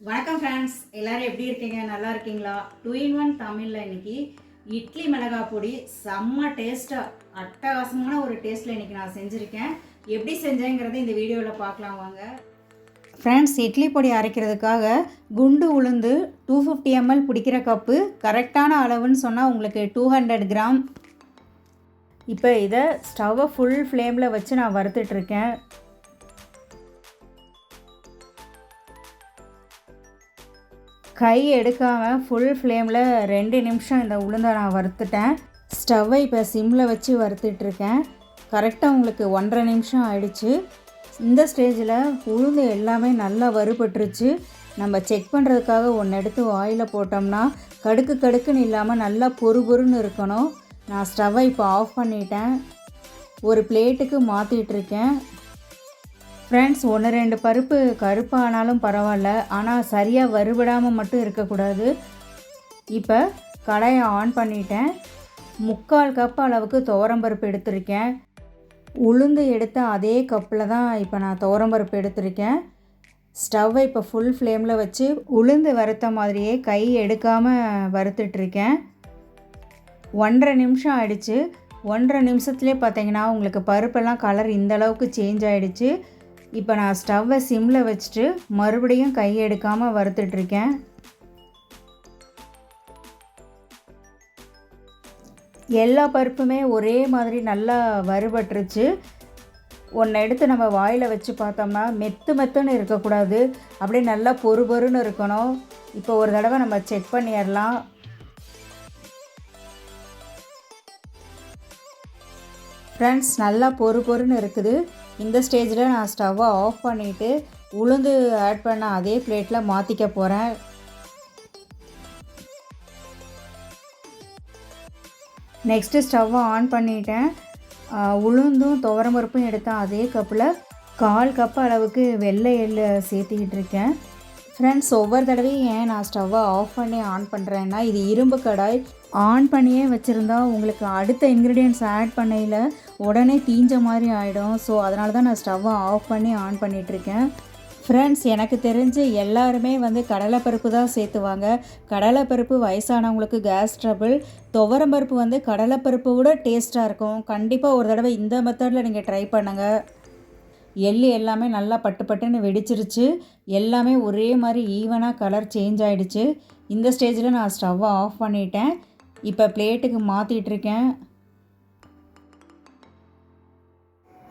வணக்கம் ஃப்ரெண்ட்ஸ் எல்லோரும் எப்படி இருக்கீங்க? நல்லா இருக்கீங்களா? டூ இன் ஒன் தமிழில் இன்னைக்கு இட்லி மிளகாய் பொடி. செம்ம டேஸ்ட்டாக அட்டகாசமான ஒரு டேஸ்ட்டில் இன்றைக்கி நான் செஞ்சுருக்கேன். எப்படி செஞ்சேங்கிறத இந்த வீடியோவில் பார்க்கலாம் வாங்க. ஃப்ரெண்ட்ஸ் இட்லி பொடி அரைக்கிறதுக்காக குண்டு உளுந்து டூ ஃபிஃப்டி எம்எல் பிடிக்கிற கப்பு கரெக்டான அளவுன்னு சொன்னால் உங்களுக்கு டூ ஹண்ட்ரட் கிராம் இப்போ இதை ஸ்டவ்வை ஃபுல் ஃப்ளேமில் வச்சு நான் வறுத்துட்ருக்கேன் கை எடுக்காமல் ஃபுல் ஃப்ளேமில் ரெண்டு நிமிஷம் இந்த உளுந்தை நான் வறுத்துட்டேன். ஸ்டவ்வை இப்போ சிம்மில் வச்சு வறுத்துட்ருக்கேன். கரெக்டாக உங்களுக்கு ஒன்றரை நிமிஷம் ஆயிடுச்சு. இந்த ஸ்டேஜில் உளுந்து எல்லாமே நல்லா வறுபட்டுருச்சு. நம்ம செக் பண்ணுறதுக்காக ஒன்று எடுத்து ஆயிலில் போட்டோம்னா கடுக்கு கடுக்குன்னு இல்லாமல் நல்லா பொறு பொறுன்னு இருக்கணும். நான் ஸ்டவ்வை இப்போ ஆஃப் பண்ணிட்டேன். ஒரு பிளேட்டுக்கு மாற்றிட்டுருக்கேன் ஃப்ரெண்ட்ஸ் ஒன்று ரெண்டு பருப்பு கருப்பானாலும் பரவாயில்ல. ஆனால் சரியாக வறுபடாமல் மட்டும் இருக்கக்கூடாது. இப்போ கடாயை ஆன் பண்ணிட்டேன். முக்கால் கப் அளவுக்கு துவரம்பருப்பு எடுத்திருக்கேன். உளுந்து எடுத்த அதே கப்பில் தான் இப்போ நான் துவரம்பருப்பு எடுத்திருக்கேன். ஸ்டவ்வை இப்போ ஃபுல் ஃப்ளேமில் வச்சு உளுந்து வறுத்த மாதிரியே கை எடுக்காமல் வறுத்துட்ருக்கேன். ஒன்றரை நிமிஷம் ஆயிடுச்சு. ஒன்றரை நிமிஷத்துலேயே பார்த்தீங்கன்னா உங்களுக்கு பருப்பெல்லாம் கலர் இந்த அளவுக்கு சேஞ்ச் ஆகிடுச்சு இப்போ நான் ஸ்டவ்வை சிம்மில் வச்சுட்டு மறுபடியும் கை எடுக்காமல் வறுத்துட்ருக்கேன். எல்லா பருப்புமே ஒரே மாதிரி நல்லா வறுபட்டுருச்சு. ஒன்றை எடுத்து நம்ம வாயில் வச்சு பார்த்தோம்னா மெத்து மெத்துன்னு இருக்கக்கூடாது. அப்படியே நல்லா பொறு பொறுன்னு இருக்கணும். இப்போ ஒரு தடவை நம்ம செக் பண்ணிடலாம். ஃப்ரெண்ட்ஸ் நல்லா பொறு பொறுன்னு இருக்குது. இந்த ஸ்டேஜில் நான் ஸ்டவ்வை ஆஃப் பண்ணிவிட்டு உளுந்து ஆட் பண்ண அதே பிளேட்டில் மாற்றிக்க போகிறேன் நெக்ஸ்ட்டு ஸ்டவ்வை ஆன் பண்ணிட்டேன். உளுந்தும் துவரம்பருப்பும் எடுத்தேன் அதே கப்பில் கால் கப் அளவுக்கு வெள்ளை எள்ளு சேர்த்துக்கிட்டு இருக்கேன். ஃப்ரெண்ட்ஸ் ஒவ்வொரு தடவையும் ஏன் நான் ஸ்டவ்வை ஆஃப் பண்ணி ஆன் பண்ணுறேன்னா இது இரும்பு கடாய் ஆன் பண்ணியே வச்சுருந்தா உங்களுக்கு அடுத்த இன்க்ரீடியன்ட்ஸ் ஆட் பண்ணையில் உடனே தீஞ்ச மாதிரி ஆகிடும் ஸோ அதனால தான் நான் ஸ்டவ்வை ஆஃப் பண்ணி ஆன் பண்ணிகிட்ருக்கேன் ஃப்ரெண்ட்ஸ் எனக்கு தெரிஞ்சு எல்லாருமே வந்து கடலைப்பருப்பு தான் சேர்த்துவாங்க. கடலைப்பருப்பு வயசானவங்களுக்கு கேஸ் ட்ரபிள் துவரம்பருப்பு வந்து கடலைப்பருப்பு விட டேஸ்ட்டாக இருக்கும். கண்டிப்பாக ஒரு தடவை இந்த மெத்தடில் நீங்கள் ட்ரை பண்ணுங்கள் எள்ளு எல்லாமே நல்லா பட்டு பட்டுன்னு வெடிச்சிருச்சு. எல்லாமே ஒரே மாதிரி ஈவனாக கலர் சேஞ்ச் ஆகிடுச்சு இந்த ஸ்டேஜில் நான் ஸ்டவ்வை ஆஃப் பண்ணிட்டேன். இப்போ பிளேட்டுக்கு மாற்றிட்டுருக்கேன்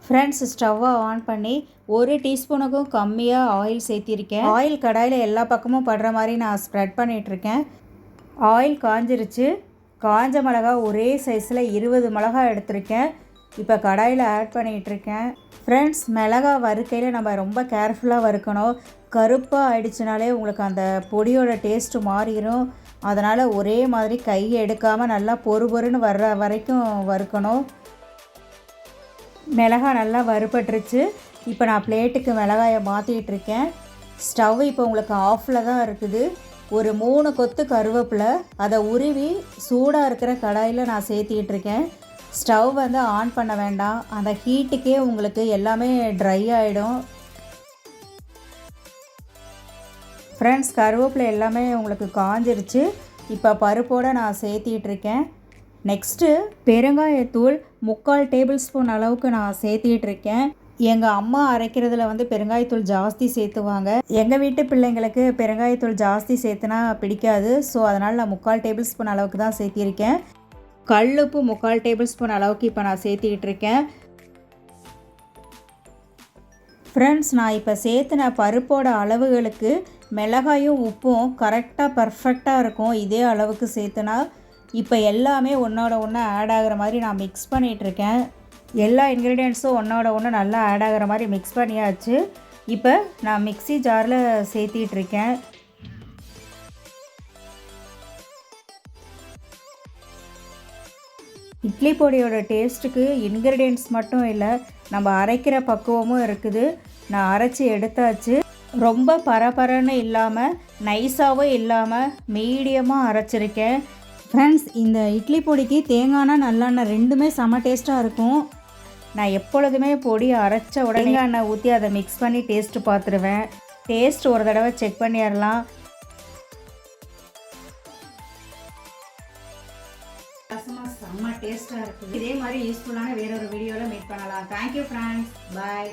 ஃப்ரெண்ட்ஸ் ஸ்டவ்வை ஆன் பண்ணி ஒரு டீஸ்பூனுக்கும் கம்மியாக ஆயில் சேர்த்திருக்கேன். ஆயில் கடாயில் எல்லா பக்கமும் படுற மாதிரி நான் ஸ்ப்ரெட் பண்ணிகிட்ருக்கேன் ஆயில் காஞ்சிருச்சு. காஞ்ச மிளகா ஒரே சைஸில் இருபது மிளகா எடுத்திருக்கேன். இப்போ கடாயில் ஆட் பண்ணிகிட்ருக்கேன் ஃப்ரெண்ட்ஸ் மிளகா வறுக்கையில் நம்ம ரொம்ப கேர்ஃபுல்லாக வறுக்கணும். கருப்பாக ஆயிடுச்சுனாலே உங்களுக்கு அந்த பொடியோட டேஸ்ட்டு மாறிடும் அதனால் ஒரே மாதிரி கையை எடுக்காமல் நல்லா பொறு பொறுன்னு வர்ற வரைக்கும் வறுக்கணும். மிளகாய் நல்லா வறுபட்டுருச்சு. இப்போ நான் பிளேட்டுக்கு மிளகாயை மாற்றிட்டுருக்கேன் ஸ்டவ் இப்போ உங்களுக்கு ஆஃபில் தான் இருக்குது. ஒரு மூணு கொத்து கருவேப்பிலை அதை உருவி சூடாக இருக்கிற கடாயில் நான் சேர்த்திக்கிட்டு இருக்கேன் ஸ்டவ் வந்து ஆன் பண்ண வேண்டாம். அந்த ஹீட்டுக்கே உங்களுக்கு எல்லாமே ட்ரை ஆகிடும் ஃப்ரெண்ட்ஸ் கருவேப்பிலை எல்லாமே உங்களுக்கு காஞ்சிருச்சு. இப்போ பருப்போடு நான் சேர்த்திட்டு இருக்கேன். நெக்ஸ்ட்டு பெருங்காயத்தூள் முக்கால் டேபிள் ஸ்பூன் அளவுக்கு நான் சேர்த்திட்டு இருக்கேன். எங்கள் அம்மா அரைக்கிறதுல வந்து பெருங்காயத்தூள் ஜாஸ்தி சேர்த்துவாங்க. எங்கள் வீட்டு பிள்ளைங்களுக்கு பெருங்காயத்தூள் ஜாஸ்தி சேர்த்துனா பிடிக்காது. ஸோ அதனால் நான் முக்கால் டேபிள் ஸ்பூன் அளவுக்கு தான் சேர்த்திருக்கேன். கல்லுப்பு முக்கால் டேபிள் ஸ்பூன் அளவுக்கு இப்போ நான் சேர்த்திக்கிட்டு இருக்கேன். ஃப்ரெண்ட்ஸ் நான் இப்போ சேர்த்துன பருப்போட அளவுகளுக்கு மிளகாயும் உப்பும் கரெக்டாக பர்ஃபெக்டாக இருக்கும். இதே அளவுக்கு சேர்த்துனா இப்போ எல்லாமே ஒன்றோட ஒன்று ஆட் ஆகிற மாதிரி நான் மிக்ஸ் பண்ணிகிட்ருக்கேன் எல்லா இன்க்ரீடியன்ட்ஸும் ஒன்றோட ஒன்று நல்லா ஆட் ஆகிற மாதிரி மிக்ஸ் பண்ணியாச்சு. இப்போ நான் மிக்ஸி ஜாரில் சேர்த்திட்ருக்கேன் இட்லி பொடியோட டேஸ்ட்டுக்கு இன்க்ரீடியன்ட்ஸ் மட்டும் இல்லை நம்ம அரைக்கிற பக்குவமும் இருக்குது. நான் அரைச்சி எடுத்தாச்சு. ரொம்ப பரபரன்னு இல்லாமல் நைஸாகவும் இல்லாமல் மீடியமாக அரைச்சிருக்கேன் ஃப்ரெண்ட்ஸ் இந்த இட்லி பொடிக்கு தேங்காய் நல்லெண்ணெய் ரெண்டுமே செம டேஸ்ட்டாக இருக்கும். நான் எப்பொழுதுமே பொடி அரைச்ச உடனே எண்ணெய் ஊற்றி அதை மிக்ஸ் பண்ணி டேஸ்ட்டு பார்த்துருவேன். டேஸ்ட் ஒரு தடவை செக் பண்ணிடலாம். செம்ம டேஸ்ட்டாக இருக்குது. இதே மாதிரி யூஸ்ஃபுல்லான வேற ஒரு வீடியோவில் மீட் பண்ணலாம். Thank you friends bye